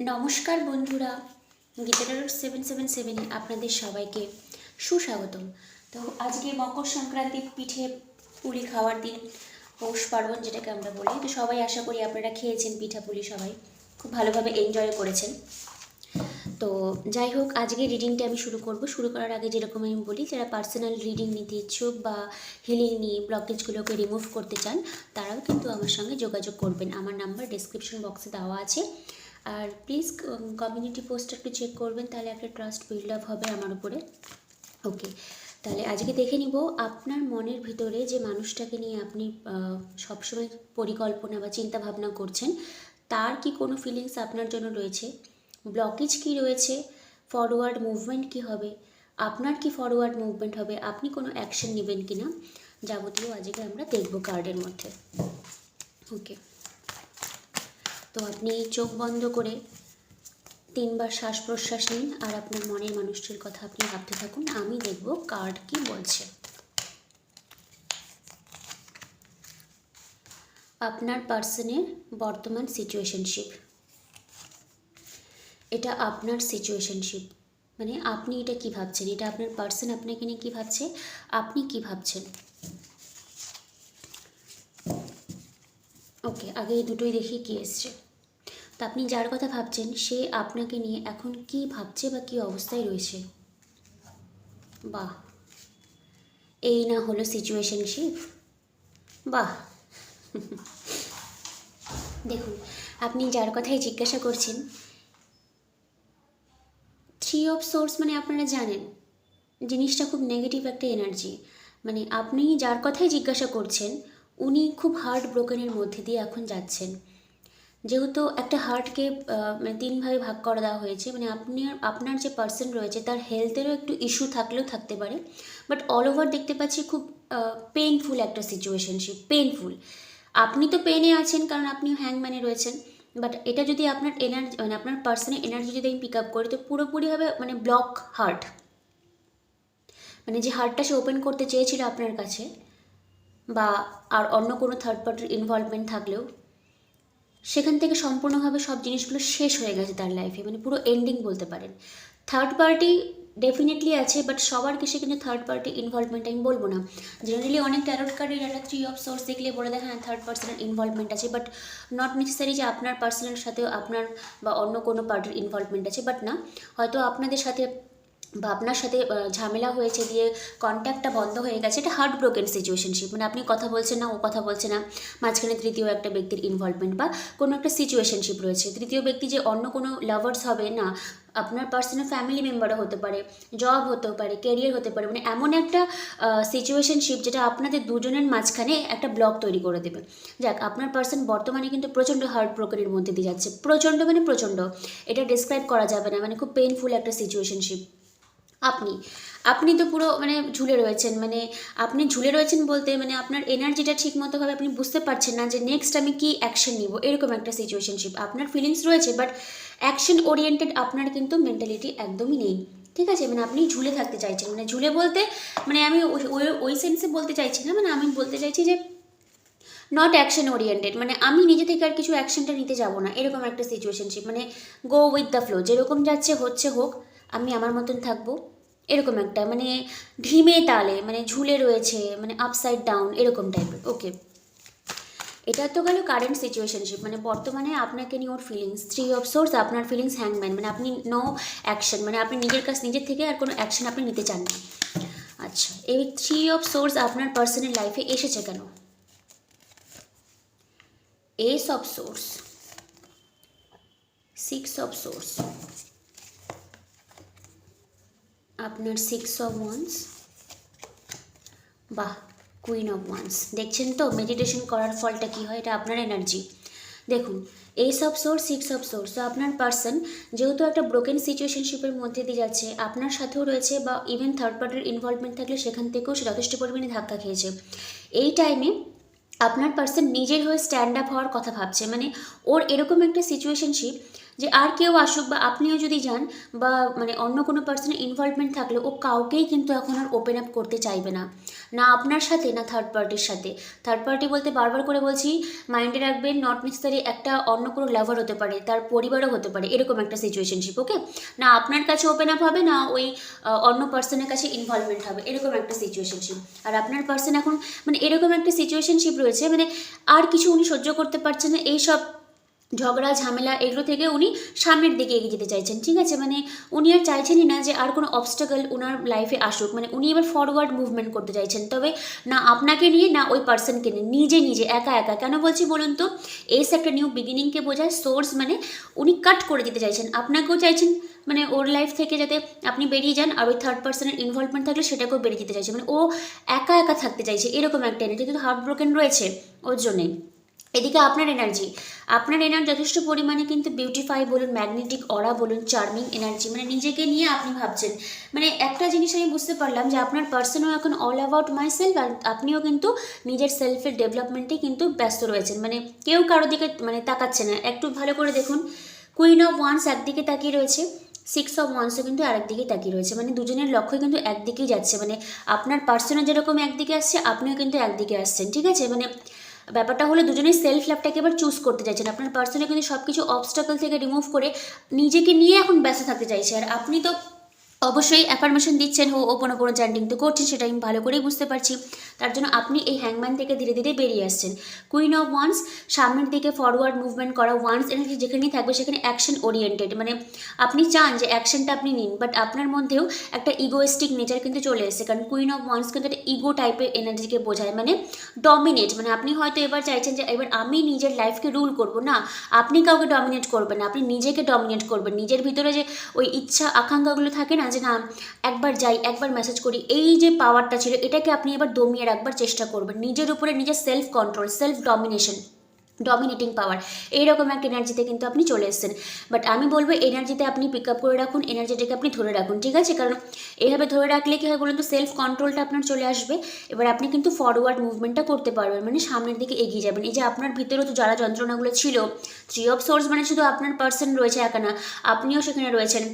নমস্কার বন্ধুরা গীতার সেভেন সেভেন সেভেনে আপনাদের সবাইকে সুস্বাগতম। তো আজকে মকর সংক্রান্তির পিঠে পুলি খাওয়ার দিন, পৌষ পার্বণ যেটাকে আমরা বলি, তো সবাই আশা করি আপনারা খেয়েছেন পিঠা পুলি সবাই, খুব ভালোভাবে এনজয় করেছেন। তো যাই হোক, আজকে রিডিংটা আমি শুরু করব। শুরু করার আগে যেরকম আমি বলি, যারা পার্সোনাল রিডিং নিতে ইচ্ছুক বা হিলিং নিয়ে ব্লকেজগুলোকে রিমুভ করতে চান, তারাও কিন্তু আমার সঙ্গে যোগাযোগ করবেন। আমার নাম্বার ডেসক্রিপশন বক্সে দেওয়া আছে। আর প্লিজ কমিউনিটি পোস্টটা একটু চেক করবেন, তাহলে একটা ট্রাস্ট বিল্ড আপ হবে আমার উপরে। ওকে তাহলে আজকে দেখে নিব আপনার মনের ভিতরে যে মানুষটাকে নিয়ে আপনি সবসময় পরিকল্পনা বা চিন্তা ভাবনা করছেন, তার কি কোনো ফিলিংস আপনার জন্য রয়েছে? ব্লকেজ কি রয়েছে? ফরওয়ার্ড মুভমেন্ট কি হবে? আপনার কি ফরওয়ার্ড মুভমেন্ট হবে? আপনি কোনো অ্যাকশন নেবেন কি না যাবতীয় আজকে আমরা দেখব কার্ডের মধ্যে। ওকে তো আপনি চোখ বন্ধ করে তিনবার শ্বাস প্রশ্বাস নিন আর আপনার মনের মানুষটির কথা আপনি ভাবতে থাকুন। আমি দেখব কার্ড কি বলছে। আপনার পার্সনের বর্তমান সিচুয়েশনশিপ। এটা আপনার সিচুয়েশনশিপ। মানে আপনি এটা কি ভাবছেন? এটা আপনার পার্সন আপনাকে নিয়ে কী ভাবছে? আপনি কি ভাবছেন? ওকে, আগে এই দুটোই দেখি কি এসছে। তো আপনি যার কথা ভাবছেন, সে আপনাকে নিয়ে এখন কি ভাবছে বা কি অবস্থায় রয়েছে? বাহ! এই না হলো সিচুয়েশন সিচুয়েশনশিপ বাহ! দেখুন, আপনি যার কথাই জিজ্ঞাসা করছেন থ্রি অফ সোর্স মানে আপনারা জানেন, জিনিসটা খুব নেগেটিভ একটা এনার্জি মানে আপনি যার কথাই জিজ্ঞাসা করছেন, উনি খুব হার্ট ব্রোকেনের মধ্যে দিয়ে এখন যাচ্ছেন। যেহেতু একটা হার্টকে মানে তিনভাবে ভাগ করে দেওয়া হয়েছে মানে আপনি, আপনার যে পার্সন রয়েছে, তার হেলথেরও একটু ইস্যু থাকলেও থাকতে পারে। বাট অল ওভার দেখতে পাচ্ছি খুব পেইনফুল একটা সিচুয়েশনশিপ পেইনফুল আপনি তো পেনে আছেন, কারণ আপনিও হ্যাংম্যানে রয়েছেন। বাট এটা যদি আপনার এনার্জি মানে আপনার পার্সনের এনার্জি যদি আমি পিক আপ করি, তো পুরোপুরিভাবে মানে ব্লক হার্ট মানে যে হার্টটা সে ওপেন করতে চেয়েছিল আপনার কাছে, বা আর অন্য কোনো থার্ড পার্টির ইনভলভমেন্ট থাকলেও সেখান থেকে সম্পূর্ণভাবে সব জিনিসগুলো শেষ হয়ে গেছে তার লাইফে মানে পুরো এন্ডিং বলতে পারেন। থার্ড পার্টি ডেফিনেটলি আছে বাট সবার কিছু কিন্তু থার্ড পার্টি ইনভলভমেন্ট আমি বলব না। জেনারেলি অনেক ট্যারোট কার্ডের একটা থ্রি অফ সোর্স দেখলে বলে দেয় হ্যাঁ থার্ড পার্সনের ইনভলভমেন্ট আছে। বাট নট নেসেসারি যে আপনার পার্সনের সাথেও আপনার বা অন্য কোনো পার্টির ইনভলভমেন্ট আছে বাট না। হয়তো আপনাদের সাথে বা আপনার সাথে ঝামেলা হয়েছে দিয়ে কন্ট্যাক্টটা বন্ধ হয়ে গেছে, এটা হার্ট ব্রোকেন সিচুয়েশনশিপ মানে আপনি কথা বলছেন না, ও কথা বলছে না, মাঝখানে তৃতীয় একটা ব্যক্তির ইনভলভমেন্ট বা কোনো একটা সিচুয়েশনশিপ রয়েছে। তৃতীয় ব্যক্তি যে অন্য কোনো লাভার্স হবে না, আপনার পার্সোনাল ফ্যামিলি মেম্বারও হতে পারে জব হতেও পারে কেরিয়ার হতে পারে মানে এমন একটা সিচুয়েশনশিপ যেটা আপনাদের দুজনের মাঝখানে একটা ব্লক তৈরি করে দেবে। যাক, আপনার পার্সন বর্তমানে কিন্তু প্রচণ্ড হার্ট ব্রোকেনের মধ্যে দিয়ে যাচ্ছে। প্রচণ্ড মানে প্রচণ্ড। এটা ডিসক্রাইব করা যাবে না মানে খুব পেইনফুল একটা সিচুয়েশনশিপ আপনি আপনি তো পুরো মানে ঝুলে রয়েছেন মানে আপনি ঝুলে রয়েছেন বলতে মানে আপনার এনার্জিটা ঠিক মতোভাবে আপনি বুঝতে পারছেন না যে নেক্সট আমি কি অ্যাকশন নিব, এরকম একটা সিচুয়েশনশিপ আপনার ফিলিংস রয়েছে বাট অ্যাকশন ওরিয়েন্টেড আপনার কিন্তু মেন্টালিটি একদমই নেই। ঠিক আছে? মানে আপনি ঝুলে থাকতে চাইছেন মানে ঝুলে বলতে মানে আমি ওই- ওই সেন্সে বলতে চাইছি না মানে আমি বলতে চাইছি যে নট অ্যাকশন ওরিয়েন্টেড মানে আমি নিজে থেকে আর কিছু অ্যাকশনটা নিতে যাব না, এরকম একটা সিচুয়েশনশিপ মানে গো উইথ দ্য ফ্লো যেরকম যাচ্ছে, হচ্ছে হোক আমি আমার মতন থাকব? এরকম একটা মানে ঢিমে তালে মানে ঝুলে রয়েছে মানে আপসাইড ডাউন এরকম টাইপের ওকে এটা তো গেল কারেন্ট সিচুয়েশনশিপ মানে বর্তমানে আপনাকে নিয়ে ওর ফিলিংস থ্রি অফ সোর্স আপনার ফিলিংস হ্যাংম্যান মানে আপনি নো অ্যাকশন মানে আপনি নিজের কাছ, নিজের থেকে আর কোনো অ্যাকশন আপনি নিতে চান না। আচ্ছা এই থ্রি অফ সোর্স আপনার পার্সোনাল লাইফে এসেছে কেন? Ace of swords six of swords আপনার সিক্স অফ ওয়ান্স বাহ কুইন অফ ওয়ান্স দেখছেন তো? মেডিটেশন করার ফলটা কী হয়? এটা আপনার এনার্জি দেখুন ace of swords six of swords তো আপনার পার্সন যেহেতু একটা ব্রোকেন সিচুয়েশনশিপের মধ্যে দিয়ে যাচ্ছে, আপনার সাথেও রয়েছে বা ইভেন থার্ড পার্টির ইনভলভমেন্ট থাকলে সেখান থেকেও সে যথেষ্ট পরিমাণে ধাক্কা খেয়েছে। এই টাইমে আপনার পার্সন নিজের হয়ে স্ট্যান্ড আপ হওয়ার কথা ভাবছে। মানে ওর এরকম একটা সিচুয়েশনশিপ যে আর কেউ আসুক বা আপনিও যদি যান বা মানে অন্য কোনো পার্সনের ইনভলভমেন্ট থাকলে ও কাউকেই কিন্তু এখন আর ওপেন আপ করতে চাইবে না। না আপনার সাথে, না থার্ড পার্টির সাথে। থার্ড পার্টি বলতে বারবার করে বলছি মাইন্ডে রাখবেন নট নেসেসারি একটা অন্য কোনো লাভার হতে পারে, তার পরিবারও হতে পারে, এরকম একটা সিচুয়েশনশিপ ওকে না আপনার কাছে ওপেন আপ হবে, না ওই অন্য পার্সনের কাছে ইনভলভমেন্ট হবে, এরকম একটা সিচুয়েশনশিপ আর আপনার পার্সন এখন মানে এরকম একটা সিচুয়েশনশিপ রয়েছে মানে আর কিছু উনি সহ্য করতে পারছেন না, এইসব ঝগড়া, ঝামেলা এগুলো থেকে উনি সামনের দিকে এগিয়ে যেতে চাইছেন, ঠিক আছে? মানে উনি আর চাইছেনই না যে আর কোনো অবস্টাকল ওনার লাইফে আসুক। মানে উনি এবার ফরওয়ার্ড মুভমেন্ট করতে চাইছেন। তবে না আপনাকে নিয়ে, না ওই পার্সনকে নিয়ে, নিজে নিজে, একা একা। কেন বলছি বলুন তো? এস একটা নিউ বিগিনিংকে বোঝায় সোর্স মানে উনি কাট করে দিতে চাইছেন। আপনাকেও চাইছেন মানে ওর লাইফ থেকে যাতে আপনি বেরিয়ে যান আর ওই থার্ড পার্সনের ইনভলভমেন্ট থাকলে সেটাকেও বেরিয়ে যেতে চাইছে। মানে ও একা একা থাকতে চাইছে, এরকম একটা এনার্জি কিন্তু হার্ট ব্রোকেন রয়েছে ওর জন্যে। এদিকে আপনার এনার্জি আপনার এনার্জি যথেষ্ট পরিমাণে কিন্তু বিউটিফাই বলুন ম্যাগনেটিক অরা বলুন চার্মিং এনার্জি মানে নিজেকে নিয়ে আপনি ভাবছেন। মানে একটা জিনিস আমি বুঝতে পারলাম যে আপনার পার্সনও এখন অল অ্যাবাউট মাই সেলফ আর আপনিও কিন্তু নিজের সেলফের ডেভেলপমেন্টে কিন্তু ব্যস্ত রয়েছেন। মানে কেউ কারও দিকে মানে তাকাচ্ছে না। একটু ভালো করে দেখুন কুইন অফ ওয়ান্স একদিকে তাকিয়ে রয়েছে সিক্স অফ ওয়ান্সও কিন্তু আরেক আরেকদিকে তাকিয়ে রয়েছে। মানে দুজনের লক্ষ্য কিন্তু একদিকেই যাচ্ছে। মানে আপনার পার্সোনাল যেরকম একদিকে আসছে, আপনিও কিন্তু একদিকে আসছেন। ঠিক আছে? মানে ব্যাপারটা হলো দুজনেই সেলফ লাভটাকে এবার চুজ করতে চাইছেন। আপনার পার্সনে কিন্তু সব কিছু অবস্টাকল থেকে রিমুভ করে নিজেকে নিয়ে এখন ব্যস্ত থাকতে চাইছে। আর আপনি তো অবশ্যই অ্যাফার্মেশন দিচ্ছেন ও ওপন ওপন চ্যান্টিং তো করছেন, সেটা আমি ভালো করেই বুঝতে পারছি। তার জন্য আপনি এই হ্যাংম্যান থেকে ধীরে ধীরে বেরিয়ে আসছেন। কুইন অফ ওয়ান্স সামনের দিকে ফরওয়ার্ড মুভমেন্ট করা ওয়ান্স এনার্জি যেখানেই থাকবে সেখানে অ্যাকশন ওরিয়েন্টেড মানে আপনি চান যে অ্যাকশনটা আপনি নিন বাট আপনার মধ্যেও একটা ইগোয়েস্টিক নেচার কিন্তু চলে এসেছে, কারণ কুইন অফ ওয়ান্স কিন্তু একটা ইগো টাইপের এনার্জিকে বোঝায় মানে ডমিনেট মানে আপনি হয়তো এবার চাইছেন যে এবার আমি নিজের লাইফকে রুল করব, না, আপনি কাউকে ডমিনেট করবেন না, আপনি নিজেকে ডমিনেট করবেন, নিজের ভিতরে যে ওই ইচ্ছা আকাঙ্ক্ষাগুলো থাকে না যে না, একবার যাই, একবার মেসেজ করি, এই যে পাওয়ারটা ছিল, এটাকে আপনি এবার দমিয়ে রাখবার চেষ্টা করবেন। নিজের উপরে নিজের self control self domination dominating power এইরকম একটা এনার্জিতে কিন্তু আপনি চলে এসেছেন। বাট আমি বলব এনার্জিতে আপনি পিক আপ করে রাখুন এনার্জিটাকে আপনি ধরে রাখুন, ঠিক আছে? কারণ এইভাবে ধরে রাখলে কী হয় বলুন তো সেলফ কন্ট্রোলটা আপনার চলে আসবে, এবার আপনি কিন্তু ফরওয়ার্ড মুভমেন্টটা করতে পারবেন মানে সামনের দিকে এগিয়ে যাবেন। এই যে আপনার ভিতরেও তো যারা যন্ত্রণাগুলো ছিল থ্রি অফ সোর্স মানে শুধু আপনার পার্সন রয়েছে একা না, আপনিও সেখানে রয়েছেন।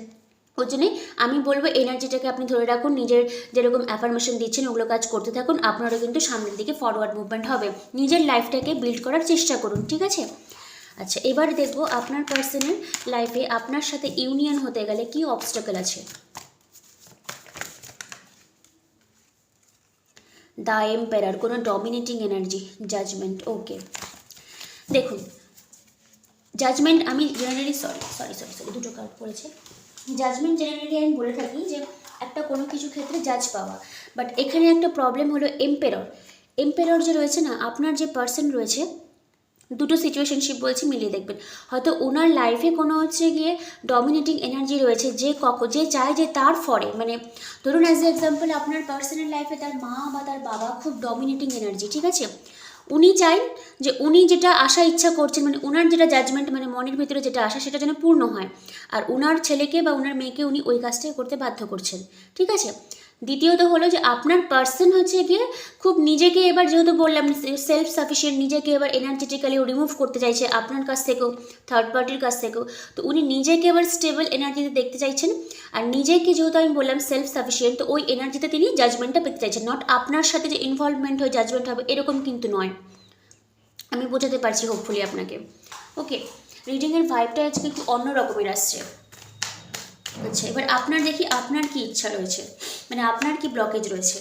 ওর জন্যই আমি বলব এনার্জিটাকে আপনি ধরে রাখুন, নিজের যেরকম অ্যাফার্মেশন দিচ্ছেন ওগুলো কাজ করতে থাকুন, আপনারও কিন্তু সামনের দিকে ফরওয়ার্ড মুভমেন্ট হবে। নিজের লাইফটাকে বিল্ড করার চেষ্টা করুন, ঠিক আছে? আচ্ছা এবার দেখব আপনার পার্সনের লাইফে আপনার সাথে ইউনিয়ন হতে গেলে কি অবস্টাকেল আছে? দ্য এম্পেরার কোনো ডমিনেটিং এনার্জি জাজমেন্ট ওকে দেখুন জাজমেন্ট আমি generally sorry sorry sorry sorry দুটো কার্ড পড়েছে। জাজমেন্ট জেনারেলি আমি বলে থাকি যে একটা কোনো কিছু ক্ষেত্রে জাজ পাওয়া। বাট এখানে একটা প্রবলেম হলো এম্পেরর এম্পেরর যে রয়েছে না, আপনার যে পার্সন রয়েছে, দুটো সিচুয়েশনশিপ বলছি, মিলিয়ে দেখবেন। হয়তো ওনার লাইফে কোনো হচ্ছে গিয়ে ডমিনেটিং এনার্জি রয়েছে, যে কখন যে চায় যে তার ফরে মানে ধরুন অ্যাজ এ এক্সাম্পল আপনার পার্সোনাল লাইফে তার মা বা তার বাবা খুব ডমিনেটিং এনার্জি ঠিক আছে? উনি চাই যে উনি যেটা আশা ইচ্ছা করছেন মানে ওনার যেটা জাজমেন্ট মানে মনের ভিতরে যেটা আসা সেটা যেন পূর্ণ হয়। আর ওনার ছেলেকে বা ওনার মেয়েকে উনি ওই কাজটাই করতে বাধ্য করছেন। ঠিক আছে? দ্বিতীয়ত হলো যে আপনার পার্সন হচ্ছে গিয়ে খুব নিজেকে এবার যেহেতু বললাম সেলফ সাফিসিয়েন্ট নিজেকে এবার এনার্জেটিক্যালি রিমুভ করতে চাইছে আপনার কাছ থেকেও থার্ড পার্টির কাছ থেকেও। তো উনি নিজেকে এবার স্টেবল এনার্জিতে দেখতে চাইছেন আর নিজেকে যেহেতু আমি বললাম সেলফ সাফিসিয়েন্ট তো ওই এনার্জিতে তিনি জাজমেন্টটা পেতে চাইছেন। নট আপনার সাথে যে ইনভলভমেন্ট হয়ে জাজমেন্ট হবে, এরকম কিন্তু নয়। আমি বোঝাতে পারছি হোপফুলি আপনাকে। ওকে রিডিংয়ের ভাইবটা আজকে একটু অন্য রকমের আসছে। আচ্ছা এবার আপনার দেখি আপনার কি ইচ্ছা রয়েছে? মানে আপনার কি ব্লকেজ রয়েছে?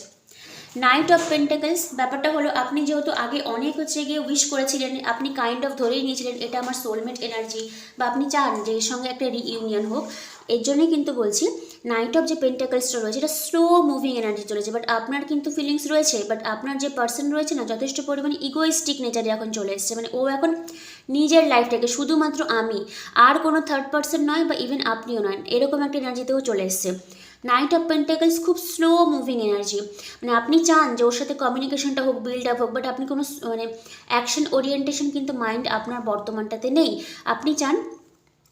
নাইট অফ পেন্টাকেলস ব্যাপারটা হলো আপনি যেহেতু আগে অনেক হচ্ছে গিয়ে উইশ করেছিলেন, আপনি কাইন্ড অফ ধরেই নিয়েছিলেন, এটা আমার সোলমেট এনার্জি বা আপনি চান যে এর সঙ্গে একটা রিইউনিয়ন হোক। এর জন্যই কিন্তু বলছি নাইট অফ যে পেন্টাকেলসটা রয়েছে, এটা স্লো মুভিং এনার্জি চলেছে বাট আপনার কিন্তু ফিলিংস রয়েছে বাট আপনার যে পার্সন রয়েছে না, যথেষ্ট পরিমাণে ইগোইস্টিক নেচারে এখন চলে এসছে। মানে ও এখন নিজের লাইফটাকে, শুধুমাত্র আমি। আর কোনো থার্ড পার্সন নয় বা ইভেন আপনিও নয়। এরকম একটা এনার্জিতেও চলে এসছে। নাইট অফ পেন্টেকলস খুব স্লো মুভিং এনার্জি মানে আপনি চান যে ওর সাথে কমিউনিকেশনটা হোক বিল্ড আপ হোক বাট আপনি কোনো মানে অ্যাকশন ওরিয়েন্টেশন কিন্তু মাইন্ড আপনার বর্তমানটাতে নেই। আপনি চান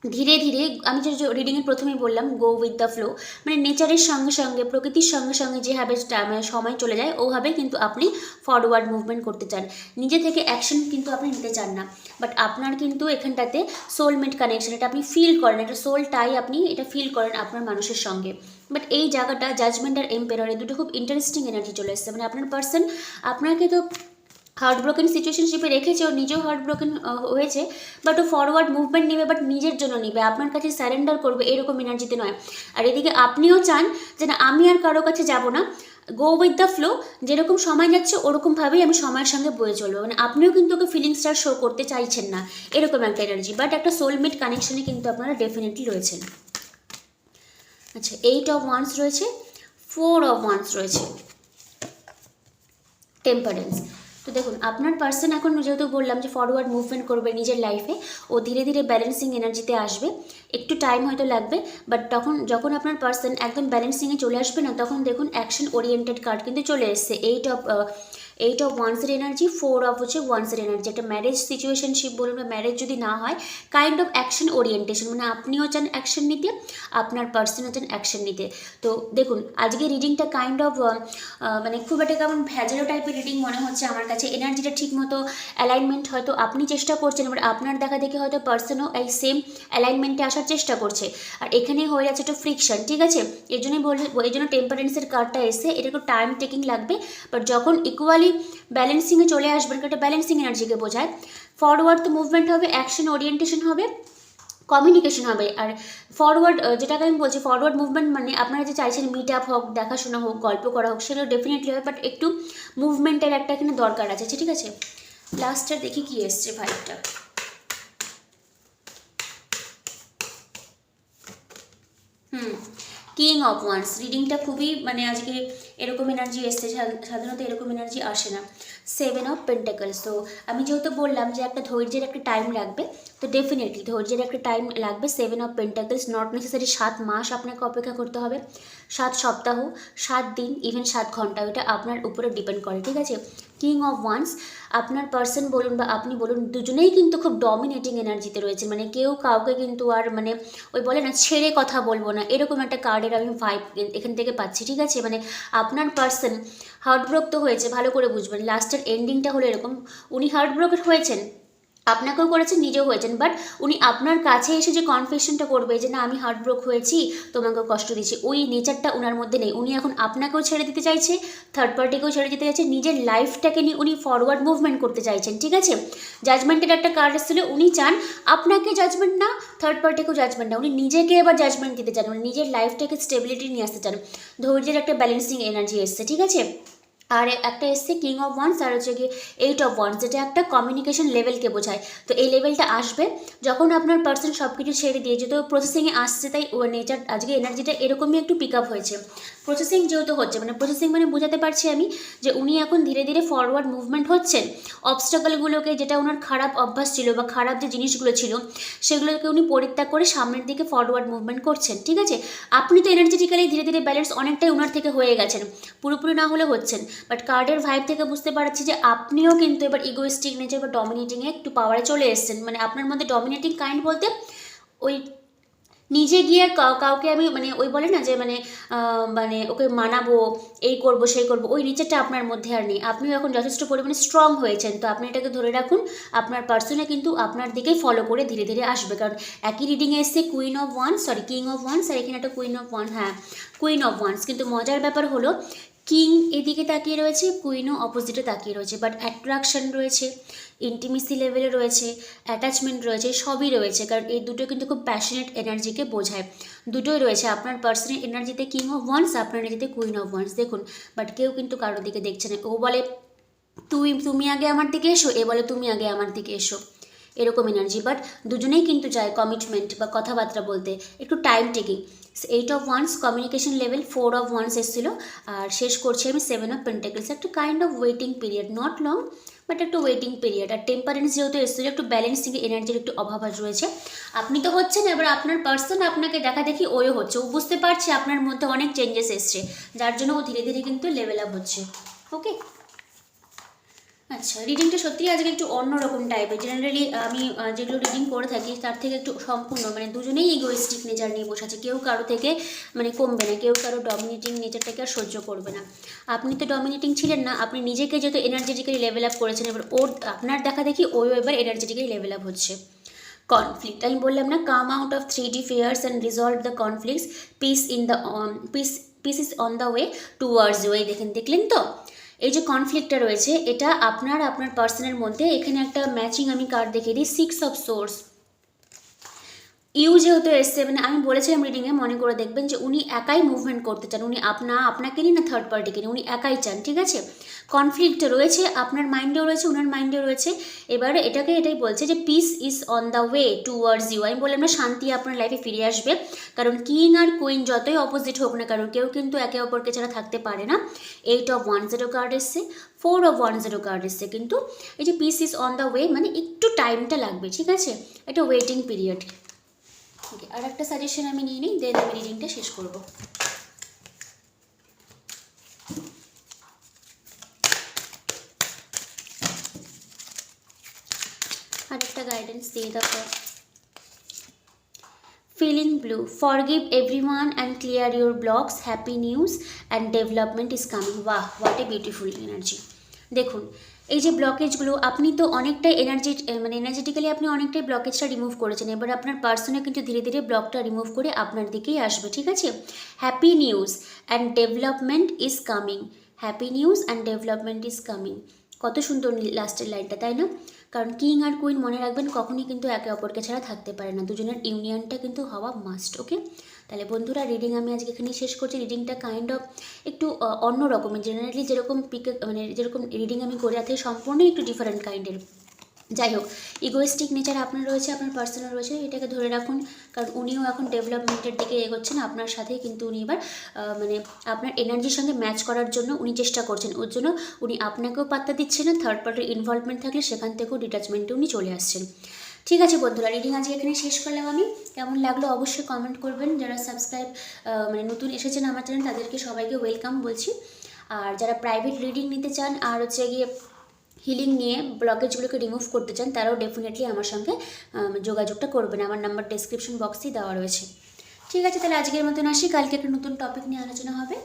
ধীরে ধীরে আমি যে রিডিংয়ের প্রথমেই বললাম গো উইথ দ্য ফ্লো মানে নেচারের সঙ্গে সঙ্গে, প্রকৃতির সঙ্গে সঙ্গে যেভাবে মানে সময় চলে যায়, ওভাবে কিন্তু আপনি ফরওয়ার্ড মুভমেন্ট করতে চান। নিজে থেকে অ্যাকশন কিন্তু আপনি নিতে চান না। বাট আপনার কিন্তু এখানটাতে সোলমেট কানেকশন এটা আপনি ফিল করেন এটা সোলটাই আপনি এটা ফিল করেন আপনার মানুষের সঙ্গে। বাট এই জায়গাটা জাজমেন্ট আর এম্পেরর এই দুটো খুব ইন্টারেস্টিং এনার্জি চলে এসছে। মানে আপনার পার্সন আপনাকে তো হার্ট ব্রোকেন সিচুয়েশনশিপে রেখেছে, ও নিজেও হার্ট ব্রোকেন হয়েছে বাট ও ফরওয়ার্ড মুভমেন্ট নেবে বাট নিজের জন্য নেবে, আপনার কাছে স্যারেন্ডার করবে, এরকম এনার্জিতে নয়। আর এদিকে আপনিও চান যে না, আমি আর কারও কাছে যাব না গো উইথ দ্য ফ্লো যেরকম সময় যাচ্ছে, ওরকমভাবেই আমি সময়ের সঙ্গে বয়ে চলবো। মানে আপনিও কিন্তু ওকে ফিলিংসটা শো করতে চাইছেন না, এরকম একটা এনার্জি বাট একটা সোলমেট কানেকশনে কিন্তু আপনারা ডেফিনেটলি রয়েছেন। আচ্ছা এইট অফ ওয়ান্স রয়েছে ফোর অফ ওয়ান্স রয়েছে টেম্পারেন্স তো দেখুন, আপনার পার্সন এখন যেহেতু বললাম যে ফরওয়ার্ড মুভমেন্ট করবে নিজের লাইফে ও ধীরে ধীরে ব্যালেন্সিং এনার্জিতে আসবে। একটু টাইম হয়তো লাগবে বাট তখন, যখন আপনার পার্সন একদম ব্যালেন্সিংয়ে চলে আসবে না, তখন দেখুন অ্যাকশন ওরিয়েন্টেড কার্ড কিন্তু চলে এসছে। এইট অফ এইট অফ ওয়ান্সের এনার্জি ফোর অফ হচ্ছে ওয়ান্সের এনার্জি একটা ম্যারেজ সিচুয়েশনশিপ বলুন বা ম্যারেজ যদি না হয় কাইন্ড অফ অ্যাকশন ওরিয়েন্টেশন মানে আপনিও চান অ্যাকশন নিতে, আপনার পার্সনও চান অ্যাকশন নিতে। তো দেখুন আজকে রিডিংটা কাইন্ড অফ মানে খুব একটা কেমন ভ্যাজালো টাইপের রিডিং মনে হচ্ছে আমার কাছে। এনার্জিটা ঠিক মতো অ্যালাইনমেন্ট হয়তো আপনি চেষ্টা করছেন, এবার আপনার দেখা দেখে হয়তো পার্সনও এই সেম অ্যালাইনমেন্টে আসার চেষ্টা করছে। আর এখানেই হয়ে যাচ্ছে একটু ফ্রিকশন ঠিক আছে? এই জন্যই বলে এই জন্য টেম্পারেন্সের কার্ডটা এসে এটা একটু টাইম টেকিং লাগবে। বাট যখন ইকুয়ালি ব্যালেন্সিংয়ে চলে আসবেন এটা ব্যালেন্সিং এনার্জিকে বোঝায়। ফরওয়ার্ড তো মুভমেন্ট হবে অ্যাকশন ওরিয়েন্টেশন হবে কমিউনিকেশন হবে। আর ফরওয়ার্ড যেটাকে আমি বলছি ফরওয়ার্ড মুভমেন্ট মানে আপনারা যে চাইছেন মিট আপ হোক, দেখাশোনা হোক, গল্প করা হোক সেগুলো ডেফিনেটলি হবে বাট একটু মুভমেন্টের একটা এখানে দরকার আছে, ঠিক আছে? লাস্টটা দেখি কি এসছে ফাইভটা হুম কিং অফ ওয়ান্স রিডিংটা খুবই মানে আজকে এরকম এনার্জি এসছে সাধারণত এরকম এনার্জি আসে না। সেভেন অফ পেন্টাকলস তো আমি যেহেতু বললাম যে একটা ধৈর্যের একটা টাইম লাগবে, তো ডেফিনেটলি ধৈর্যের একটা টাইম লাগবে seven of pentacles not necessary সাত মাস আপনাকে অপেক্ষা করতে হবে, সাত সপ্তাহ, সাত দিন ইভেন সাত ঘণ্টা ওটা আপনার উপরে ডিপেন্ড করে, ঠিক আছে? কিং অফ ওয়ান্স আপনার পার্সন বলুন বা আপনি বলুন, দুজনেই কিন্তু খুব ডমিনেটিং এনার্জিতে রয়েছে মানে কেউ কাউকে কিন্তু আর মানে ওই বলে না, ছেড়ে কথা বলব না, এরকম একটা কার্ডের আমি ভাইব এখান থেকে পাচ্ছি, ঠিক আছে? মানে আপনার পার্সন হার্টব্রোক তো হয়েছে ভালো করে বুঝবেন। লাস্টের এন্ডিংটা হলো এরকম। উনি হার্টব্রোক হয়েছেন? আপনাকেও করেছেন, নিজেও হয়েছেন বাট উনি আপনার কাছে এসে যে কনফেশনটা করবে যে, না, আমি হার্টব্রোক হয়েছি, তোমাকেও কষ্ট দিচ্ছি ওই নেচারটা ওনার মধ্যে নেই। উনি এখন আপনাকেও ছেড়ে দিতে চাইছে থার্ড পার্টিকেও ছেড়ে দিতে চাইছে, নিজের লাইফটাকে নিয়ে উনি ফরওয়ার্ড মুভমেন্ট করতে চাইছেন, ঠিক আছে? জাজমেন্টের একটা কার্ড এসেছিল, উনি চান আপনাকে জাজমেন্ট না থার্ড পার্টিকেও জাজমেন্ট না। উনি নিজেকে এবার জাজমেন্ট দিতে চান মানে নিজের লাইফটাকে স্টেবিলিটি নিয়ে আসতে চান। ধৈর্যের একটা ব্যালেন্সিং এনার্জি এসছে, ঠিক আছে? আর একটা এসছে কিং অফ ওয়ান্স আর হচ্ছে গিয়ে এইট অফ ওয়ান্স যেটা একটা কমিউনিকেশন লেভেলকে বোঝায়। তো এই লেভেলটা আসবে, যখন আপনার পার্সন সব কিছু ছেড়ে দিয়ে যেহেতু প্রসেসিংয়ে আসছে, তাই ও নেচার আজকে এনার্জিটা এরকমই একটু পিক আপ হয়েছে। প্রসেসিং যেহেতু হচ্ছে মানে প্রসেসিং মানে বোঝাতে পারছি আমি যে উনি এখন ধীরে ধীরে ফরওয়ার্ড মুভমেন্ট হচ্ছেন। অবস্টাকলগুলোকে যেটা ওনার খারাপ অভ্যাস ছিল বা খারাপ যে জিনিসগুলো ছিল, সেগুলোকে উনি পরিত্যাগ করে সামনের দিকে ফরওয়ার্ড মুভমেন্ট করছেন, ঠিক আছে? আপনি তো এনার্জেটিক্যালি ধীরে ধীরে ব্যালেন্স অনেকটাই ওনার থেকে হয়ে গেছেন, পুরোপুরি না হলে হচ্ছেন। বাট কার্ডের ভাইব থেকে বুঝতে পারছি যে আপনিও কিন্তু এবার ইগোয়েস্টিক নেচার বা ডমিনেটিংয়ে একটু পাওয়ারে চলে এসেছেন। মানে আপনার মধ্যে ডমিনেটিং কাইন্ড বলতে ওই নিজে গিয়ে কাউ- কাউকে আমি মানে ওই বলে না যে মানে মানে ওকে মানাবো, এই করব, সেই করব, ওই নেচারটা আপনার মধ্যে আর নেই। আপনিও এখন যথেষ্ট পরিমাণে স্ট্রং হয়েছেন, তো আপনি এটাকে ধরে রাখুন, আপনার পার্সনে কিন্তু আপনার দিকেই ফলো করে ধীরে ধীরে আসবে। কারণ একই রিডিংয়ে এসছে queen of one sorry king of wands আর এখানে একটা কুইন অফ ওয়ান হ্যাঁ কুইন অফ ওয়ান্স কিন্তু মজার ব্যাপার হলো কিং এদিকে তাকিয়ে রয়েছে, কুইনও অপোজিটে তাকিয়ে রয়েছে বাট অ্যাট্রাকশন রয়েছে ইন্টিমেসি লেভেলে রয়েছে অ্যাটাচমেন্ট রয়েছে, সবই রয়েছে, কারণ এই দুটো কিন্তু খুব প্যাশনেট এনার্জিকে বোঝায়। দুটোই রয়েছে, আপনার পার্সোনাল এনার্জিতে কিং অফ ওয়ান্স আপনার এনার্জিতে কুইন অফ ওয়ান্স দেখুন বাট কেউ কিন্তু কারোর দিকে দেখছে না। ও বলে তুই তুমি আগে আমার দিকে এসো, এ বলে, তুমি আগে আমার দিকে এসো। এরকম এনার্জি বাট দুজনেই কিন্তু চায় কমিটমেন্ট বা কথাবার্তা বলতে, একটু time taking eight of wands communication level four of wands এসেছিল, আর শেষ করছি আমি সেভেন অফ পেন্টাকলস একটা kind of waiting period not long but একটু ওয়েটিং পিরিয়ড আর টেম্পারেন্স যেহেতু এসেছিল, একটু ব্যালেন্সিং এনার্জির একটু অভাব রয়েছে। আপনি তো হচ্ছেন, এবার আপনার পার্সন আপনাকে দেখা দেখি ওও হচ্ছে, ও বুঝতে পারছে আপনার মধ্যে অনেক চেঞ্জেস এসছে, যার জন্য ও ধীরে ধীরে কিন্তু লেভেল আপ হচ্ছে ওকে আচ্ছা রিডিংটা সত্যিই আজকে একটু অন্যরকম টাইপের জেনারেলি আমি যেগুলো রিডিং করে থাকি, তার থেকে একটু সম্পূর্ণ মানে দুজনেই ইগোয়েস্টিক নেচার নিয়ে বসে আছে। কেউ কারও থেকে মানে কমবে না, কেউ কারও ডমিনেটিং নেচারটাকে আর সহ্য করবে না। আপনি তো ডমিনেটিং ছিলেন না, আপনি নিজেকে যেহেতু এনার্জেটিক্যালি লেভেল আপ করেছেন, এবার ওর, আপনার দেখা দেখি ওই এবার এনার্জেটিক্যালি লেভেল আপ হচ্ছে। কনফ্লিক্ট আমি বললাম না come out of three D fears and resolve the conflicts peace in the peace peace is on the way towards way দেখেন, দেখলেন তো? এই যে কনফ্লিক্টটা রয়েছে, এটা আপনার আপনার পার্সনের মধ্যে এখানে একটা ম্যাচিং আমি কার্ড দেখিয়ে দিই সিক্স অফ সোর্স ইউ যেহেতু এসছে মানে আমি বলেছিলাম রিডিংয়ে মনে করে দেখবেন যে উনি একাই মুভমেন্ট করতে চান, উনি আপনা আপনাকে নিয়ে, না থার্ড পার্টিকে নিয়ে, উনি একাই চান, ঠিক আছে? কনফ্লিক্ট রয়েছে, আপনার মাইন্ডেও রয়েছে, উনার মাইন্ডেও রয়েছে। এবারে এটাকে এটাই বলছে যে peace is on the way towards you আমি বললাম না, শান্তি আপনার লাইফে ফিরে আসবে। কারণ কিং আর কুইন যতই অপোজিট হোক না কারণ কেউ কিন্তু একে অপরকে ছাড়া থাকতে পারে না। Eight of one zero card এসছে four of one zero card এসছে, কিন্তু এই যে peace is on the way মানে একটু টাইমটা লাগবে, ঠিক আছে? এটা ওয়েটিং পিরিয়ড আর একটা সাজেশন আমি নিয়ে নিই দেন আমি রিডিংটা শেষ করব। আর একটা গাইডেন্স দিয়ে দেখো feeling blue forgive everyone and clear your blocks happy news and development is coming বাহ হোয়াট এ বিউটিফুল এনার্জি দেখুন এই যে ব্লকেজগুলো আপনি তো অনেকটাই এনার্জি মানে এনার্জেটিক্যালি আপনি অনেকটাই ব্লকেজটা রিমুভ করেছেন। এবার আপনার পার্সনে কিন্তু ধীরে ধীরে ব্লকটা রিমুভ করে আপনার দিকেই আসবে, ঠিক আছে? Happy news and development is coming happy news and development is coming কত সুন্দর লাস্টের লাইনটা তাই না? কারণ কিং আর কুইন মনে রাখবেন, কখনই কিন্তু একে অপরকে ছাড়া থাকতে পারে না। দুজনের ইউনিয়নটা কিন্তু হওয়া মাস্ট ওকে তাহলে বন্ধুরা রিডিং আমি আজকে এখানেই শেষ করছি। রিডিংটা কাইন্ড অফ একটু অন্য রকমের। জেনারেলি যেরকম পিক মানে যেরকম রিডিং আমি করে থাকি সম্পূর্ণই একটু ডিফারেন্ট কাইন্ডের যাই হোক ইগোয়েস্টিক নেচার আপনার রয়েছে, আপনার পার্সোনাল রয়েছে, এটাকে ধরে রাখুন। কারণ উনিও এখন ডেভেলপমেন্টের দিকে এগোচ্ছেন, আপনার সাথে কিন্তু উনি এবার মানে আপনার এনার্জির সঙ্গে ম্যাচ করার জন্য উনি চেষ্টা করছেন। ওর জন্য উনি আপনাকেও পাত্তা দিচ্ছেন না থার্ড পার্টির ইনভলভমেন্ট থাকলে সেখান থেকেও ডিটাচমেন্টে উনি চলে আসছেন। ঠিক আছে বন্ধুরা রিডিং আজকে এখানে শেষ করলাম আমি। কেমন লাগল অবশ্যই কমেন্ট করবেন। যারা সাবস্ক্রাইব মানে নতুন এসেছেন আমার চ্যানেল তাদেরকে সবাইকে ওয়েলকাম বলছি। আর যারা প্রাইভেট রিডিং নিতে চান, আর হচ্ছে গিয়ে হিলিং নিয়ে ব্লকেজগুলোকে রিমুভ করতে চান, তারাও ডেফিনেটলি আমার সঙ্গে যোগাযোগটা করবেন। আমার নাম্বার ডেসক্রিপশন বক্সেই দেওয়া রয়েছে। ঠিক আছে, তাহলে আজকের মতন আসি। কালকে একটা নতুন টপিক নিয়ে আলোচনা হবে।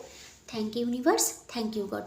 Thank you universe thank you God